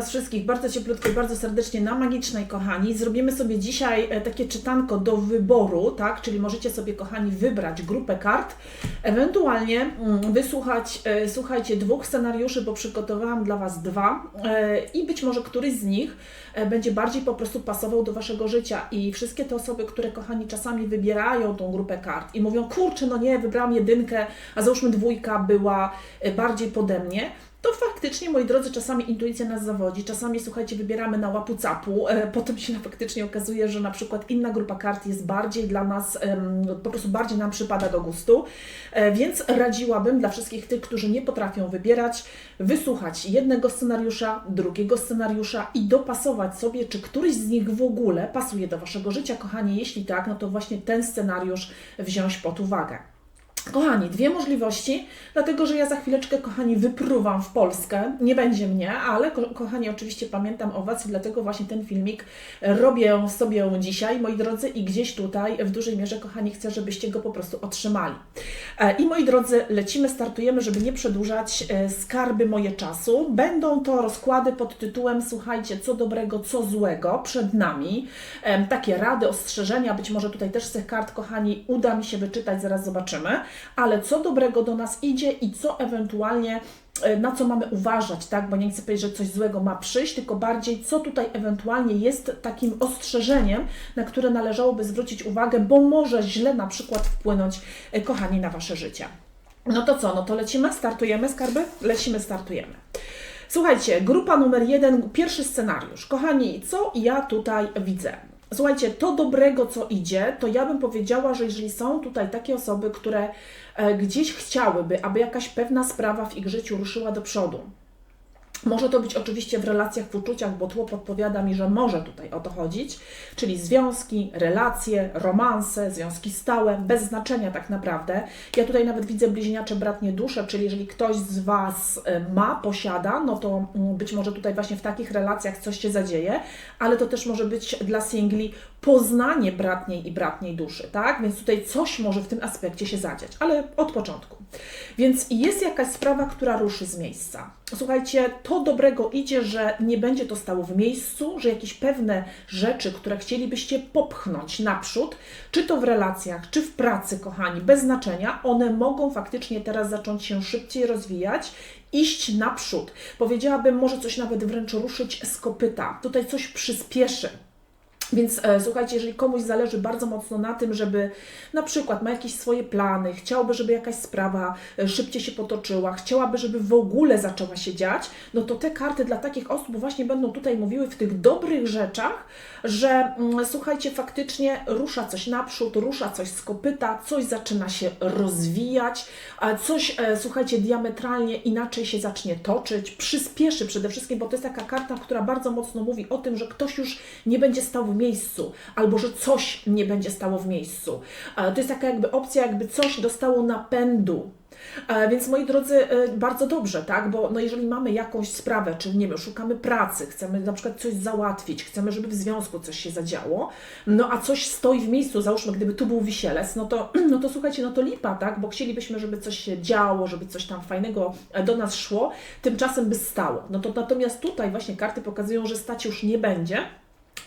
Was wszystkich bardzo cieplutko i bardzo serdecznie na Magicznej, kochani. Zrobimy sobie dzisiaj e, takie czytanko do wyboru, tak? Czyli możecie sobie, kochani, wybrać grupę kart, ewentualnie mm, wysłuchać, e, słuchajcie, dwóch scenariuszy, bo przygotowałam dla Was dwa e, i być może któryś z nich będzie bardziej po prostu pasował do Waszego życia i wszystkie te osoby, które, kochani, czasami wybierają tą grupę kart i mówią, kurczę, no nie, wybrałam jedynkę, a załóżmy dwójka była bardziej pode mnie, to faktycznie, moi drodzy, czasami intuicja nas zawodzi, czasami, słuchajcie, wybieramy na łapu capu, e, potem się faktycznie okazuje, że na przykład inna grupa kart jest bardziej dla nas, em, po prostu bardziej nam przypada do gustu, e, więc radziłabym dla wszystkich tych, którzy nie potrafią wybierać, wysłuchać jednego scenariusza, drugiego scenariusza i dopasować sobie, czy któryś z nich w ogóle pasuje do Waszego życia, kochani, jeśli tak, no to właśnie ten scenariusz wziąć pod uwagę. Kochani, dwie możliwości, dlatego że ja za chwileczkę, kochani, wypruwam w Polskę. Nie będzie mnie, ale ko kochani, oczywiście pamiętam o Was i dlatego właśnie ten filmik robię sobie dzisiaj, moi drodzy, i gdzieś tutaj w dużej mierze, kochani, chcę, żebyście go po prostu otrzymali. E, I moi drodzy, lecimy, startujemy, żeby nie przedłużać e, skarby moje czasu. Będą to rozkłady pod tytułem, słuchajcie, co dobrego, co złego przed nami. Takie rady, ostrzeżenia, być może tutaj też z tych kart, kochani, uda mi się wyczytać, zaraz zobaczymy ale co dobrego do nas idzie i co ewentualnie e, na co mamy uważać, tak? Bo nie chcę powiedzieć, że coś złego ma przyjść, tylko bardziej, co tutaj ewentualnie jest takim ostrzeżeniem, na które należałoby zwrócić uwagę, bo może źle na przykład wpłynąć, e, kochani, na Wasze życie. No to co? No to lecimy, startujemy, skarby? Lecimy, startujemy. Słuchajcie, grupa numer jeden, pierwszy scenariusz. Kochani, co ja tutaj widzę? Słuchajcie, to dobrego, co idzie, to ja bym powiedziała, że jeżeli są tutaj takie osoby, które e, gdzieś chciałyby, aby jakaś pewna sprawa w ich życiu ruszyła do przodu, może to być oczywiście w relacjach, w uczuciach, bo tło podpowiada mi, że może tutaj o to chodzić, czyli związki, relacje, romanse, związki stałe, bez znaczenia tak naprawdę. Ja tutaj nawet widzę bliźniacze bratnie dusze, czyli jeżeli ktoś z Was e, ma, posiada, no to mm, być może tutaj właśnie w takich relacjach coś się zadzieje, ale to też może być dla singli poznanie bratniej i bratniej duszy, tak? Więc tutaj coś może w tym aspekcie się zadziać, ale od początku. Więc jest jakaś sprawa, która ruszy z miejsca. Słuchajcie, to dobrego idzie, że nie będzie to stało w miejscu, że jakieś pewne rzeczy, które chcielibyście popchnąć naprzód, czy to w relacjach, czy w pracy, kochani, bez znaczenia, one mogą faktycznie teraz zacząć się szybciej rozwijać iść naprzód. Powiedziałabym, może coś nawet wręcz ruszyć z kopyta. Tutaj coś przyspieszy. Więc e, słuchajcie, jeżeli komuś zależy bardzo mocno na tym, żeby na przykład ma jakieś swoje plany, chciałby, żeby jakaś sprawa e, szybciej się potoczyła, chciałaby, żeby w ogóle zaczęła się dziać, no to te karty dla takich osób właśnie będą tutaj mówiły w tych dobrych rzeczach, że mm, słuchajcie, faktycznie rusza coś naprzód, rusza coś z kopyta, coś zaczyna się rozwijać, a coś, e, słuchajcie, diametralnie inaczej się zacznie toczyć, przyspieszy przede wszystkim, bo to jest taka karta, która bardzo mocno mówi o tym, że ktoś już nie będzie stał w miejscu, albo że coś nie będzie stało w miejscu. E, To jest taka jakby opcja, jakby coś dostało napędu. E, Więc moi drodzy, e, bardzo dobrze, tak? Bo no jeżeli mamy jakąś sprawę, czy nie wiem, szukamy pracy, chcemy na przykład coś załatwić, chcemy, żeby w związku coś się zadziało, no a coś stoi w miejscu, załóżmy, gdyby tu był wisielec, no to, no to słuchajcie, no to lipa, tak? Bo chcielibyśmy, żeby coś się działo, żeby coś tam fajnego do nas szło, tymczasem by stało. No to natomiast tutaj właśnie karty pokazują, że stać już nie będzie,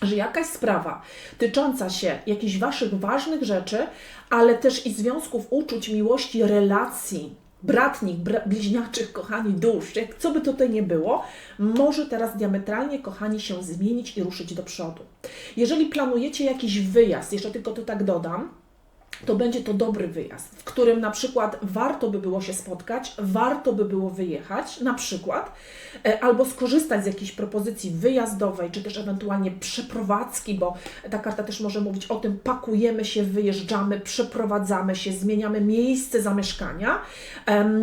że jakaś sprawa tycząca się jakichś Waszych ważnych rzeczy, ale też i związków uczuć, miłości, relacji, bratnich, bra bliźniaczych, kochani, dusz, jak co by tutaj nie było, może teraz diametralnie, kochani, się zmienić i ruszyć do przodu. Jeżeli planujecie jakiś wyjazd, jeszcze tylko to tak dodam, to będzie to dobry wyjazd, w którym na przykład warto by było się spotkać, warto by było wyjechać, na przykład, e, albo skorzystać z jakiejś propozycji wyjazdowej, czy też ewentualnie przeprowadzki, bo ta karta też może mówić o tym, pakujemy się, wyjeżdżamy, przeprowadzamy się, zmieniamy miejsce zamieszkania.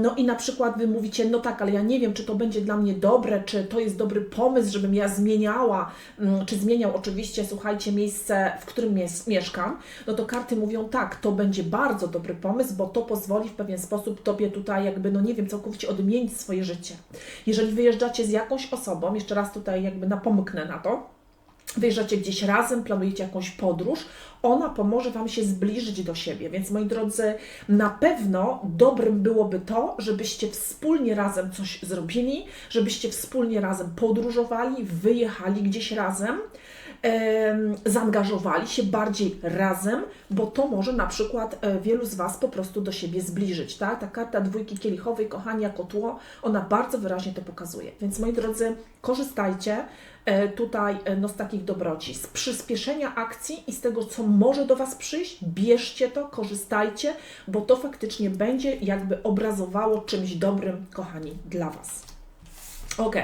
No i na przykład Wy mówicie, no tak, ale ja nie wiem, czy to będzie dla mnie dobre, czy to jest dobry pomysł, żebym ja zmieniała, mm, czy zmieniał oczywiście, słuchajcie, miejsce, w którym mies- mieszkam, no to karty mówią tak, to będzie bardzo dobry pomysł, bo to pozwoli w pewien sposób Tobie tutaj jakby, no nie wiem, całkowicie odmienić swoje życie. Jeżeli wyjeżdżacie z jakąś osobą, jeszcze raz tutaj jakby napomknę na to, wyjeżdżacie gdzieś razem, planujecie jakąś podróż, ona pomoże Wam się zbliżyć do siebie. Więc moi drodzy, na pewno dobrym byłoby to, żebyście wspólnie razem coś zrobili, żebyście wspólnie razem podróżowali, wyjechali gdzieś razem zaangażowali się bardziej razem, bo to może na przykład e, wielu z Was po prostu do siebie zbliżyć. Tak? Ta karta dwójki kielichowej, kochani, jako tło, ona bardzo wyraźnie to pokazuje. Więc moi drodzy, korzystajcie e, tutaj e, no, z takich dobroci, z przyspieszenia akcji i z tego, co może do Was przyjść, bierzcie to, korzystajcie, bo to faktycznie będzie jakby obrazowało czymś dobrym, kochani, dla Was. Ok.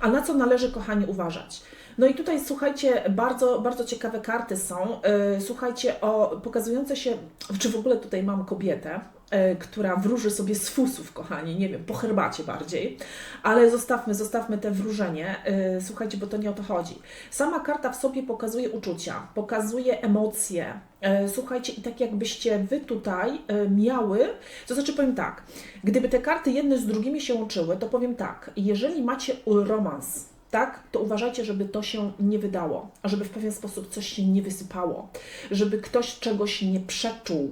A na co należy, kochani, uważać? No i tutaj słuchajcie, bardzo, bardzo ciekawe karty są. E, słuchajcie, o pokazujące się, czy w ogóle tutaj mam kobietę, e, która wróży sobie z fusów, kochani, nie wiem, po herbacie bardziej, ale zostawmy, zostawmy te wróżenie. E, słuchajcie, bo to nie o to chodzi. Sama karta w sobie pokazuje uczucia, pokazuje emocje. Słuchajcie, i tak jakbyście wy tutaj miały, to znaczy powiem tak, gdyby te karty jedne z drugimi się łączyły, to powiem tak, jeżeli macie romans, tak, to uważajcie, żeby to się nie wydało, żeby w pewien sposób coś się nie wysypało, żeby ktoś czegoś nie przeczuł.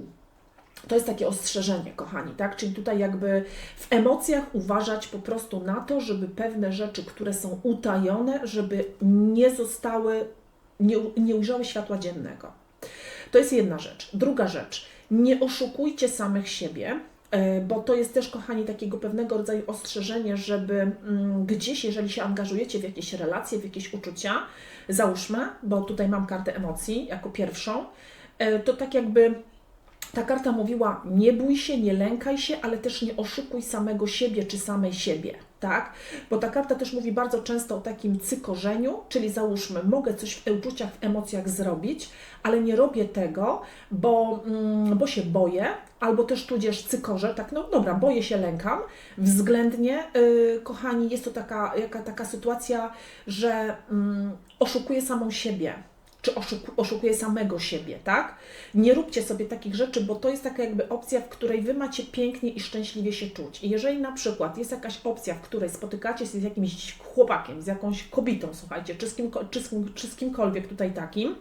To jest takie ostrzeżenie, kochani, tak? Czyli tutaj jakby w emocjach uważać po prostu na to, żeby pewne rzeczy, które są utajone, żeby nie zostały, nie, nie ujrzały światła dziennego. To jest jedna rzecz. Druga rzecz, nie oszukujcie samych siebie, bo to jest też, kochani, takiego pewnego rodzaju ostrzeżenie, żeby mm, gdzieś, jeżeli się angażujecie w jakieś relacje, w jakieś uczucia, załóżmy, bo tutaj mam kartę emocji jako pierwszą, e, to tak jakby ta karta mówiła: nie bój się, nie lękaj się, ale też nie oszukuj samego siebie czy samej siebie, tak? Bo ta karta też mówi bardzo często o takim cykorzeniu, czyli załóżmy, mogę coś w uczuciach, w emocjach zrobić, ale nie robię tego, bo, mm, bo się boję, albo też tudzież cykorze, tak, no dobra, boję się, lękam. Względnie, yy, kochani, jest to taka, jaka, taka sytuacja, że yy, oszukuję samą siebie czy oszuku, oszukuje samego siebie, tak? Nie róbcie sobie takich rzeczy, bo to jest taka jakby opcja, w której Wy macie pięknie i szczęśliwie się czuć. I jeżeli na przykład jest jakaś opcja, w której spotykacie się z jakimś chłopakiem, z jakąś kobietą, słuchajcie, czy z, kim, czy z, czy z kimkolwiek tutaj takim,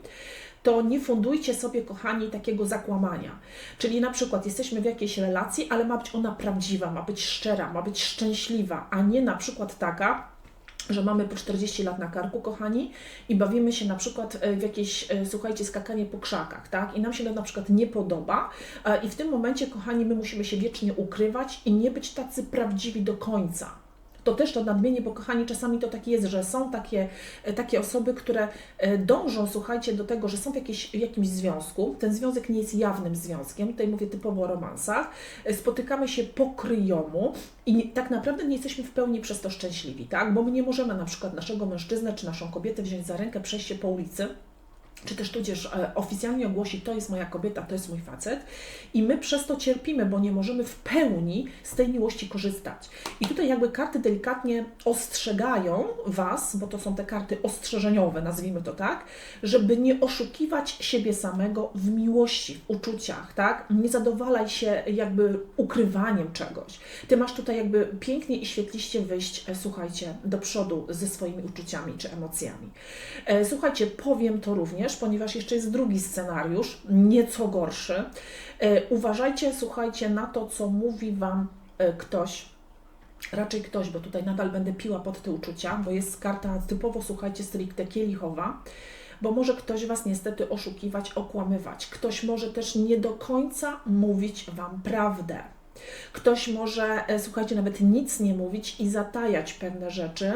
to nie fundujcie sobie, kochani, takiego zakłamania. Czyli na przykład jesteśmy w jakiejś relacji, ale ma być ona prawdziwa, ma być szczera, ma być szczęśliwa, a nie na przykład taka, że mamy po 40 lat na karku, kochani, i bawimy się na przykład e, w jakieś, e, słuchajcie, skakanie po krzakach, tak? I nam się to na przykład nie podoba, i w tym momencie, kochani, my musimy się wiecznie ukrywać i nie być tacy prawdziwi do końca to też to nadmienię, bo kochani, czasami to tak jest, że są takie, e, takie osoby, które e, dążą, słuchajcie, do tego, że są w, jakieś, w jakimś związku. Ten związek nie jest jawnym związkiem, tutaj mówię typowo o romansach. E, spotykamy się po kryjomu i tak naprawdę nie jesteśmy w pełni przez to szczęśliwi, tak? Bo my nie możemy na przykład naszego mężczyznę czy naszą kobietę wziąć za rękę, przejść się po ulicy czy też tudzież e, oficjalnie ogłosić, to jest moja kobieta, to jest mój facet. I my przez to cierpimy, bo nie możemy w pełni z tej miłości korzystać. I tutaj jakby karty delikatnie ostrzegają Was, bo to są te karty ostrzeżeniowe, nazwijmy to tak, żeby nie oszukiwać siebie samego w miłości, w uczuciach, tak? Nie zadowalaj się jakby ukrywaniem czegoś. Ty masz tutaj jakby pięknie i świetliście wyjść, e, słuchajcie, do przodu ze swoimi uczuciami czy emocjami. E, słuchajcie, powiem to również, ponieważ jeszcze jest drugi scenariusz, nieco gorszy. E, uważajcie, słuchajcie na to, co mówi Wam e, ktoś, raczej ktoś, bo tutaj nadal będę piła pod te uczucia, bo jest karta typowo, słuchajcie, stricte kielichowa, bo może ktoś Was niestety oszukiwać, okłamywać. Ktoś może też nie do końca mówić Wam prawdę. Ktoś może, e, słuchajcie, nawet nic nie mówić i zatajać pewne rzeczy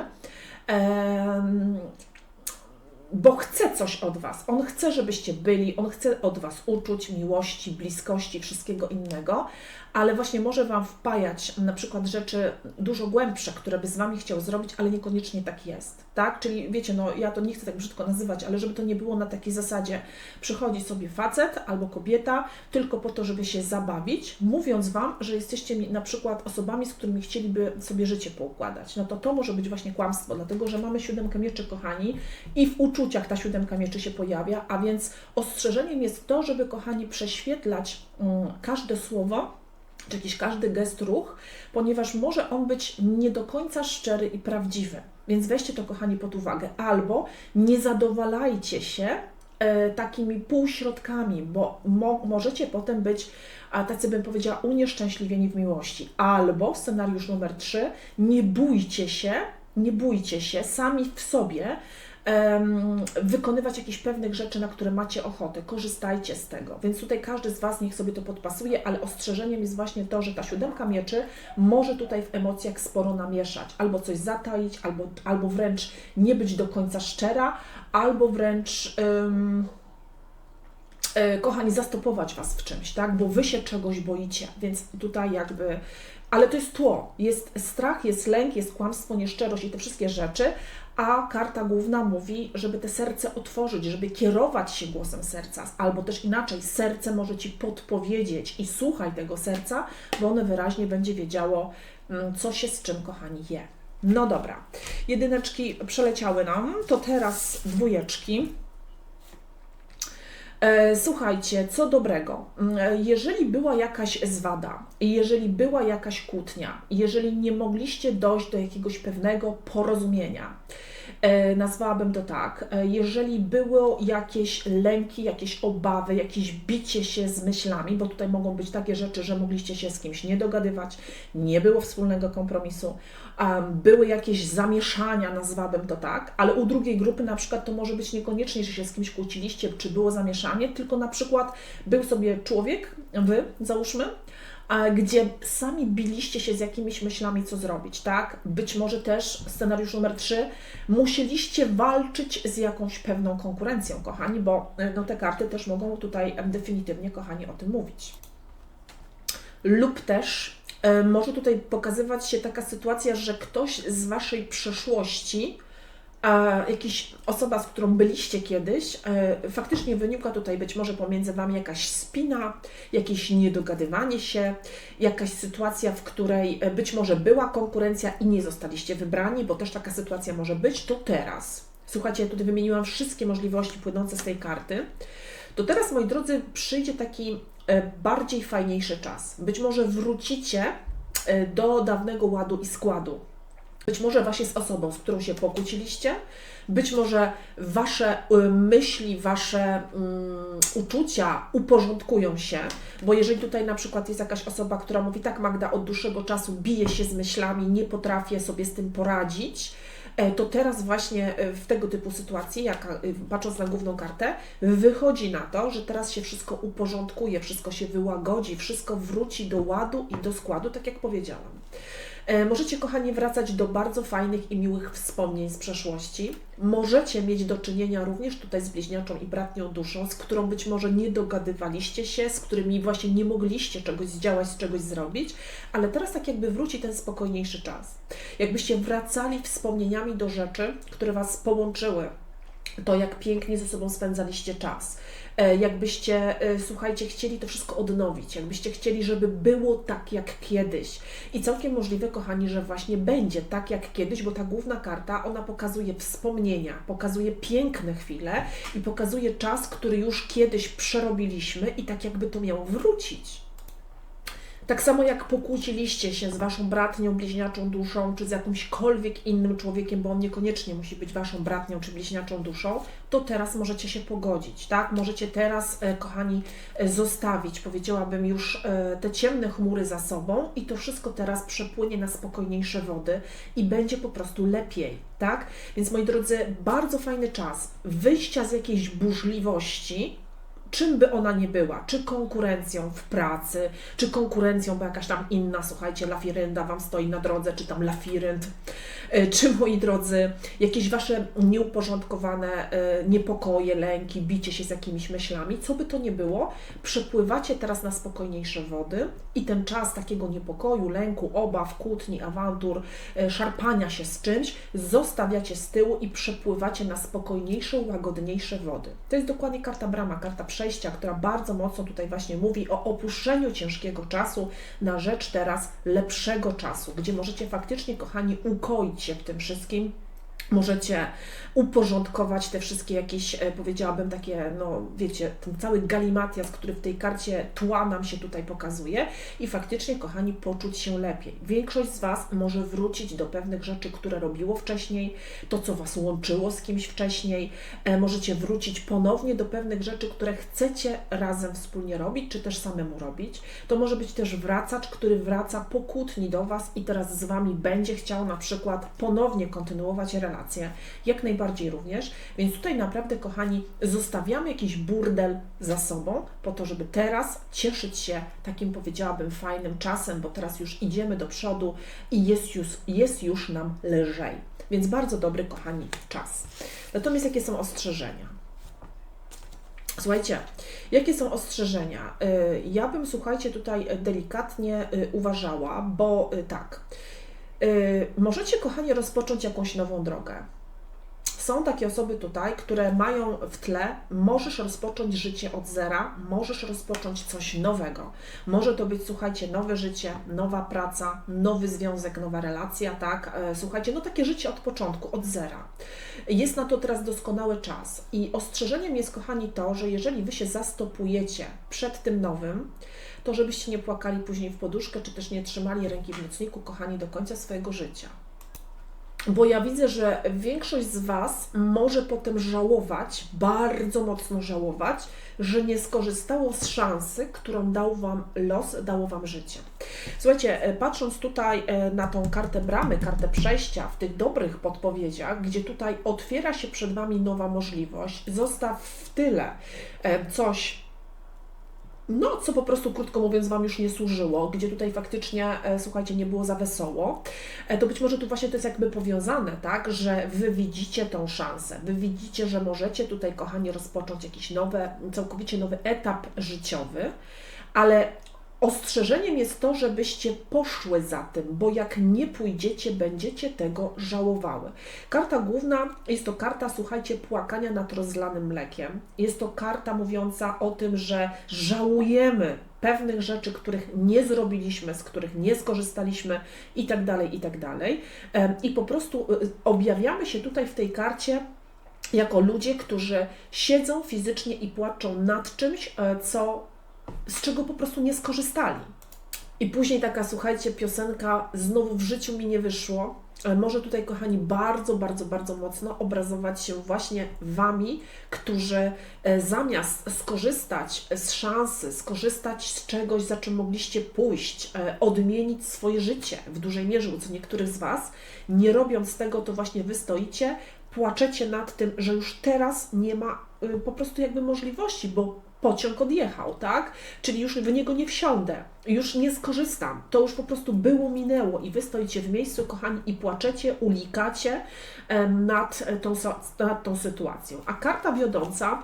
bo chce coś od Was. On chce, żebyście byli, on chce od Was uczuć, miłości, bliskości, wszystkiego innego, ale właśnie może Wam wpajać na przykład rzeczy dużo głębsze, które by z Wami chciał zrobić, ale niekoniecznie tak jest, tak? Czyli wiecie, no ja to nie chcę tak brzydko nazywać, ale żeby to nie było na takiej zasadzie, przychodzi sobie facet albo kobieta tylko po to, żeby się zabawić, mówiąc Wam, że jesteście na przykład osobami, z którymi chcieliby sobie życie poukładać. No to to może być właśnie kłamstwo, dlatego, że mamy siódemkę mieczy, kochani, i w uczuciach ta siódemka mieczy się pojawia, a więc ostrzeżeniem jest to, żeby, kochani, prześwietlać mm, każde słowo, czy jakiś każdy gest, ruch, ponieważ może on być nie do końca szczery i prawdziwy. Więc weźcie to, kochani, pod uwagę. Albo nie zadowalajcie się e, takimi półśrodkami, bo mo możecie potem być, a tacy bym powiedziała, unieszczęśliwieni w miłości. Albo scenariusz numer trzy, nie bójcie się, nie bójcie się sami w sobie wykonywać jakichś pewnych rzeczy, na które macie ochotę. Korzystajcie z tego. Więc tutaj każdy z Was niech sobie to podpasuje, ale ostrzeżeniem jest właśnie to, że ta siódemka mieczy może tutaj w emocjach sporo namieszać. Albo coś zataić, albo, albo wręcz nie być do końca szczera, albo wręcz. e, kochani, zastopować Was w czymś, tak? Bo Wy się czegoś boicie, więc tutaj jakby... Ale to jest tło. Jest strach, jest lęk, jest kłamstwo, nieszczerość i te wszystkie rzeczy, a karta główna mówi, żeby te serce otworzyć, żeby kierować się głosem serca, albo też inaczej, serce może Ci podpowiedzieć i słuchaj tego serca, bo ono wyraźnie będzie wiedziało, mm, co się z czym, kochani, je. No dobra, jedyneczki przeleciały nam, to teraz dwójeczki. E, Słuchajcie, co dobrego. Mm, e, Jeżeli była jakaś zwada, jeżeli była jakaś kłótnia, jeżeli nie mogliście dojść do jakiegoś pewnego porozumienia, e, nazwałabym to tak, jeżeli było jakieś lęki, jakieś obawy, jakieś bicie się z myślami, bo tutaj mogą być takie rzeczy, że mogliście się z kimś nie dogadywać, nie było wspólnego kompromisu, były jakieś zamieszania, nazwałabym to tak, ale u drugiej grupy na przykład to może być niekoniecznie, że się z kimś kłóciliście, czy było zamieszanie, tylko na przykład był sobie człowiek, wy załóżmy, a gdzie sami biliście się z jakimiś myślami, co zrobić, tak? Być może też scenariusz numer 3, musieliście walczyć z jakąś pewną konkurencją, kochani, bo e, no, te karty też mogą tutaj definitywnie, kochani, o tym mówić. Lub też e, może tutaj pokazywać się taka sytuacja, że ktoś z Waszej przeszłości, a jakiś osoba, z którą byliście kiedyś, e, faktycznie wynika tutaj być może pomiędzy Wami jakaś spina, jakieś niedogadywanie się, jakaś sytuacja, w której e, być może była konkurencja i nie zostaliście wybrani, bo też taka sytuacja może być, to teraz. Słuchajcie, ja tutaj wymieniłam wszystkie możliwości płynące z tej karty. To teraz, moi drodzy, przyjdzie taki e, bardziej fajniejszy czas. Być może wrócicie e, do dawnego ładu i składu. Być może Wasie z osobą, z którą się pokłóciliście, być może Wasze y, myśli, Wasze mm, uczucia uporządkują się, bo jeżeli tutaj na przykład jest jakaś osoba, która mówi tak Magda, od dłuższego czasu bije się z myślami, nie potrafię sobie z tym poradzić, e, to teraz właśnie e, w tego typu sytuacji, jak, e, patrząc na główną kartę, wychodzi na to, że teraz się wszystko uporządkuje, wszystko się wyłagodzi, wszystko wróci do ładu i do składu, tak jak powiedziałam. E, Możecie, kochani, wracać do bardzo fajnych i miłych wspomnień z przeszłości. Możecie mieć do czynienia również tutaj z bliźniaczą i bratnią duszą, z którą być może nie dogadywaliście się, z którymi właśnie nie mogliście czegoś zdziałać, czegoś zrobić, ale teraz tak jakby wróci ten spokojniejszy czas. Jakbyście wracali wspomnieniami do rzeczy, które Was połączyły, to jak pięknie ze sobą spędzaliście czas. E, Jakbyście, e, słuchajcie, chcieli to wszystko odnowić, jakbyście chcieli, żeby było tak jak kiedyś. I całkiem możliwe, kochani, że właśnie będzie tak jak kiedyś, bo ta główna karta, ona pokazuje wspomnienia, pokazuje piękne chwile i pokazuje czas, który już kiedyś przerobiliśmy i tak jakby to miało wrócić. Tak samo jak pokłóciliście się z waszą bratnią, bliźniaczą duszą, czy z jakimśkolwiek innym człowiekiem, bo on niekoniecznie musi być waszą bratnią czy bliźniaczą duszą, to teraz możecie się pogodzić, tak? Możecie teraz, e, kochani, e, zostawić, powiedziałabym, już e, te ciemne chmury za sobą i to wszystko teraz przepłynie na spokojniejsze wody i będzie po prostu lepiej, tak? Więc moi drodzy, bardzo fajny czas wyjścia z jakiejś burzliwości, czym by ona nie była, czy konkurencją w pracy, czy konkurencją, bo jakaś tam inna, słuchajcie, lafirynda Wam stoi na drodze, czy tam lafirynd, e, czy moi drodzy, jakieś Wasze nieuporządkowane e, niepokoje, lęki, bicie się z jakimiś myślami, co by to nie było, przepływacie teraz na spokojniejsze wody i ten czas takiego niepokoju, lęku, obaw, kłótni, awantur, e, szarpania się z czymś, zostawiacie z tyłu i przepływacie na spokojniejsze, łagodniejsze wody. To jest dokładnie karta brama, karta przejścia, która bardzo mocno tutaj właśnie mówi o opuszczeniu ciężkiego czasu na rzecz teraz lepszego czasu, gdzie możecie faktycznie, kochani, ukoić się w tym wszystkim Możecie uporządkować te wszystkie jakieś, e, powiedziałabym, takie, no wiecie, ten cały galimatias, który w tej karcie tła nam się tutaj pokazuje i faktycznie, kochani, poczuć się lepiej. Większość z Was może wrócić do pewnych rzeczy, które robiło wcześniej, to, co Was łączyło z kimś wcześniej. E, możecie wrócić ponownie do pewnych rzeczy, które chcecie razem wspólnie robić, czy też samemu robić. To może być też wracacz, który wraca po kłótni do Was i teraz z Wami będzie chciał na przykład ponownie kontynuować relację. Jak najbardziej bardziej również. Więc tutaj naprawdę, kochani, zostawiamy jakiś burdel za sobą, po to, żeby teraz cieszyć się takim, powiedziałabym, fajnym czasem, bo teraz już idziemy do przodu i jest już, jest już nam lżej. Więc bardzo dobry, kochani, czas. Natomiast jakie są ostrzeżenia? Słuchajcie, jakie są ostrzeżenia? Y, ja bym, słuchajcie, tutaj delikatnie y, uważała, bo y, tak, możecie, kochani, rozpocząć jakąś nową drogę są takie osoby tutaj, które mają w tle, możesz rozpocząć życie od zera, możesz rozpocząć coś nowego. Może to być, słuchajcie, nowe życie, nowa praca, nowy związek, nowa relacja, tak? E, słuchajcie, no takie życie od początku, od zera. Jest na to teraz doskonały czas. I ostrzeżeniem jest, kochani, to, że jeżeli Wy się zastopujecie przed tym nowym, to żebyście nie płakali później w poduszkę, czy też nie trzymali ręki w nocniku, kochani, do końca swojego życia bo ja widzę, że większość z Was może potem żałować, bardzo mocno żałować, że nie skorzystało z szansy, którą dał Wam los, dało Wam życie. Słuchajcie, e, patrząc tutaj e, na tą kartę bramy, kartę przejścia, w tych dobrych podpowiedziach, gdzie tutaj otwiera się przed Wami nowa możliwość, zostaw w tyle e, coś, no, co po prostu, krótko mówiąc, Wam już nie służyło, gdzie tutaj faktycznie, e, słuchajcie, nie było za wesoło, e, to być może tu właśnie to jest jakby powiązane, tak, że Wy widzicie tą szansę, Wy widzicie, że możecie tutaj, kochani, rozpocząć jakiś nowy, całkowicie nowy etap życiowy, ale Ostrzeżeniem jest to, żebyście poszły za tym, bo jak nie pójdziecie, będziecie tego żałowały. Karta główna jest to karta, słuchajcie, płakania nad rozlanym mlekiem. Jest to karta mówiąca o tym, że żałujemy pewnych rzeczy, których nie zrobiliśmy, z których nie skorzystaliśmy i tak dalej, i tak dalej. I po prostu y, objawiamy się tutaj w tej karcie jako ludzie, którzy siedzą fizycznie i płaczą nad czymś, e, co z czego po prostu nie skorzystali. I później taka, słuchajcie, piosenka znowu w życiu mi nie wyszło. Może tutaj, kochani, bardzo, bardzo, bardzo mocno obrazować się właśnie Wami, którzy e, zamiast skorzystać z szansy, skorzystać z czegoś, za czym mogliście pójść, e, odmienić swoje życie w dużej mierze, co niektórych z Was, nie robiąc tego, to właśnie Wy stoicie, płaczecie nad tym, że już teraz nie ma y, po prostu jakby możliwości, bo pociąg odjechał, tak? Czyli już w niego nie wsiądę, już nie skorzystam. To już po prostu było, minęło i wy stoicie w miejscu, kochani, i płaczecie, ulikacie nad tą, nad tą sytuacją. A karta wiodąca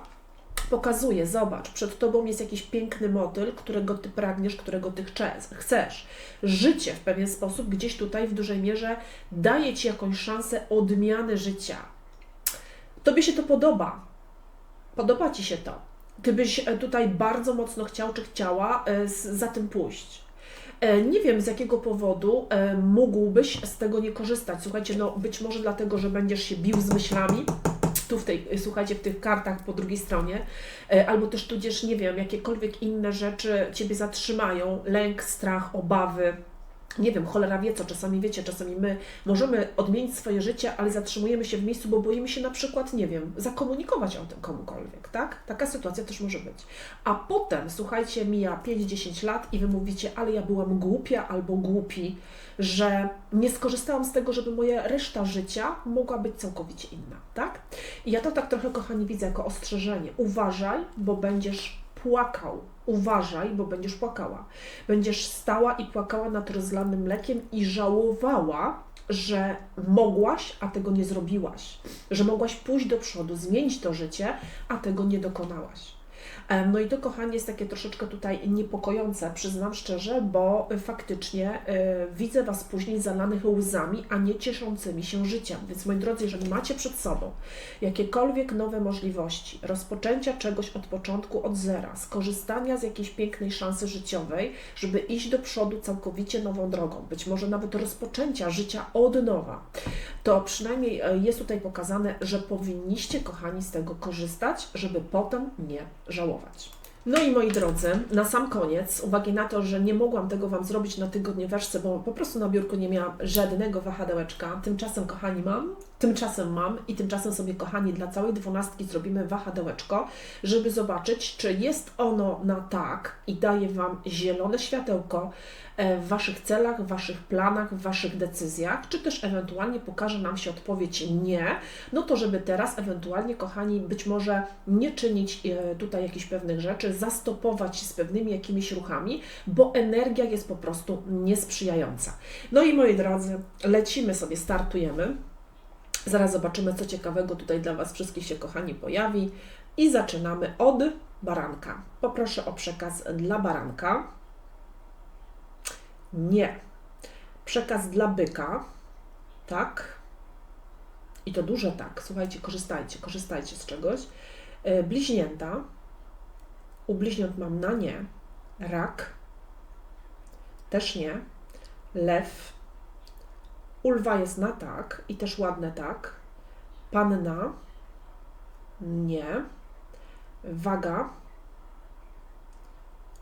pokazuje, zobacz, przed tobą jest jakiś piękny motyl, którego ty pragniesz, którego ty chcesz. Życie w pewien sposób gdzieś tutaj w dużej mierze daje ci jakąś szansę odmiany życia. Tobie się to podoba. Podoba ci się to ty byś e, tutaj bardzo mocno chciał czy chciała e, za tym pójść. E, nie wiem z jakiego powodu mógłbyś z tego nie korzystać. Słuchajcie, no być może dlatego, że będziesz się bił z myślami, tu w tej, słuchajcie, w tych kartach po drugiej stronie, albo też tudzież, nie wiem, jakiekolwiek inne rzeczy Ciebie zatrzymają, lęk, strach, obawy, nie wiem, cholera wie co, czasami wiecie, czasami my możemy odmienić swoje życie, ale zatrzymujemy się w miejscu, bo boimy się na przykład, nie wiem, zakomunikować o tym komukolwiek, tak? Taka sytuacja też może być. A potem, słuchajcie, mija 5-10 lat i wy mówicie, ale ja byłam głupia albo głupi, że nie skorzystałam z tego, żeby moja reszta życia mogła być całkowicie inna, tak? I ja to tak trochę, kochani, widzę jako ostrzeżenie. Uważaj, bo będziesz płakał. Uważaj, bo będziesz płakała. Będziesz stała i płakała nad rozlanym mlekiem i żałowała, że mogłaś, a tego nie zrobiłaś. Że mogłaś pójść do przodu, zmienić to życie, a tego nie dokonałaś. E, No i to, kochanie, jest takie troszeczkę tutaj niepokojące, przyznam szczerze, bo faktycznie e, widzę Was później zalanych łzami, a nie cieszącymi się życiem. Więc moi drodzy, jeżeli macie przed sobą jakiekolwiek nowe możliwości, rozpoczęcia czegoś od początku, od zera, skorzystania z jakiejś pięknej szansy życiowej, żeby iść do przodu całkowicie nową drogą, być może nawet rozpoczęcia życia od nowa, to przynajmniej e, jest tutaj pokazane, że powinniście, kochani, z tego korzystać, żeby potem nie żałować. No i moi drodzy, na sam koniec, uwagi na to, że nie mogłam tego Wam zrobić na tygodnióweczce, bo po prostu na biurku nie miałam żadnego wahadełeczka. Tymczasem, kochani, mam, tymczasem mam i tymczasem sobie, kochani, dla całej dwunastki zrobimy wahadełeczko, żeby zobaczyć, czy jest ono na tak i daje Wam zielone światełko w Waszych celach, w Waszych planach, w Waszych decyzjach, czy też ewentualnie pokaże nam się odpowiedź nie, no to żeby teraz ewentualnie, kochani, być może nie czynić e, tutaj jakichś pewnych rzeczy, zastopować się z pewnymi jakimiś ruchami, bo energia jest po prostu niesprzyjająca. No i moi drodzy, lecimy sobie, startujemy. Zaraz zobaczymy, co ciekawego tutaj dla Was wszystkich się, kochani, pojawi. I zaczynamy od baranka. Poproszę o przekaz dla baranka. Nie. Przekaz dla byka. Tak. I to duże tak. Słuchajcie, korzystajcie, korzystajcie z czegoś. E, Bliźnięta. U bliźniąt mam na nie. Rak. Też nie. Lew. U lwa jest na tak i też ładne tak. Panna. Nie. Waga.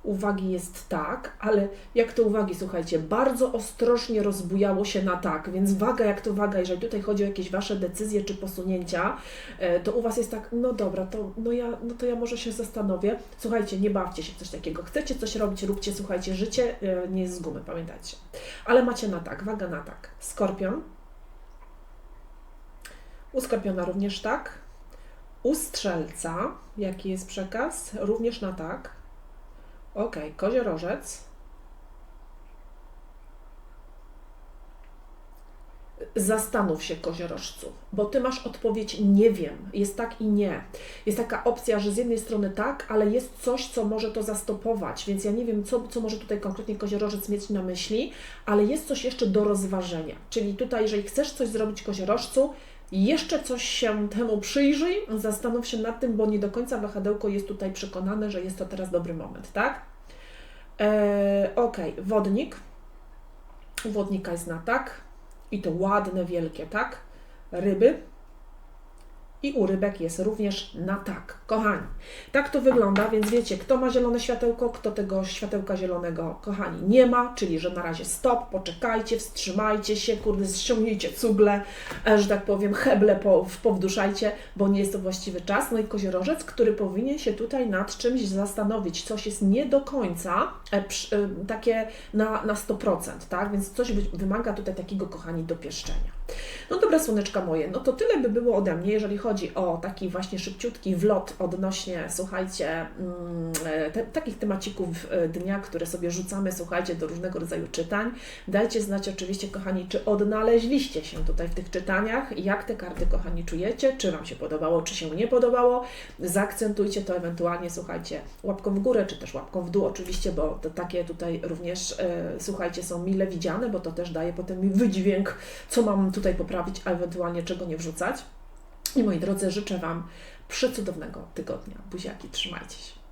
Uwagi jest tak, ale jak to uwagi, słuchajcie, bardzo ostrożnie rozbujało się na tak, więc waga jak to waga, jeżeli tutaj chodzi o jakieś Wasze decyzje czy posunięcia, e, to u Was jest tak, no dobra, to, no ja, no to ja może się zastanowię. Słuchajcie, nie bawcie się w coś takiego. Chcecie coś robić, róbcie, słuchajcie, życie e, nie jest z gumy, pamiętajcie. Ale macie na tak, waga na tak. Skorpion. U Skorpiona również tak. U Strzelca, jaki jest przekaz? Również na tak. Ok, koziorożec. Zastanów się, koziorożcu, bo ty masz odpowiedź nie wiem. Jest tak i nie. Jest taka opcja, że z jednej strony tak, ale jest coś, co może to zastopować, więc ja nie wiem, co, co może tutaj konkretnie koziorożec mieć na myśli, ale jest coś jeszcze do rozważenia. Czyli tutaj, jeżeli chcesz coś zrobić koziorożcu, jeszcze coś się temu przyjrzyj, zastanów się nad tym, bo nie do końca wahadełko jest tutaj przekonane, że jest to teraz dobry moment, tak? Eee, ok, wodnik. Wodnika jest na tak. I to ładne, wielkie, tak? Ryby. I u rybek jest również na tak. Kochani, tak to wygląda, więc wiecie, kto ma zielone światełko, kto tego światełka zielonego, kochani, nie ma, czyli że na razie stop, poczekajcie, wstrzymajcie się, kurde, ściągnijcie cugle, e, że tak powiem, heble po, powduszajcie, bo nie jest to właściwy czas. No i koziorożec, który powinien się tutaj nad czymś zastanowić, coś jest nie do końca e, e, takie na, na 100%, tak? Więc coś wy, wymaga tutaj takiego, kochani, dopieszczenia. No dobra, słoneczka moje, no to tyle by było ode mnie, jeżeli chodzi o taki właśnie szybciutki wlot odnośnie, słuchajcie, te, takich temacików dnia, które sobie rzucamy, słuchajcie, do różnego rodzaju czytań. Dajcie znać oczywiście, kochani, czy odnaleźliście się tutaj w tych czytaniach, jak te karty, kochani, czujecie, czy Wam się podobało, czy się nie podobało. Zaakcentujcie to ewentualnie, słuchajcie, łapką w górę, czy też łapką w dół oczywiście, bo takie tutaj również, słuchajcie, są mile widziane, bo to też daje potem mi wydźwięk, co mam tutaj poprawić, a ewentualnie czego nie wrzucać. I moi drodzy, życzę Wam przecudownego tygodnia. Buziaki, trzymajcie się.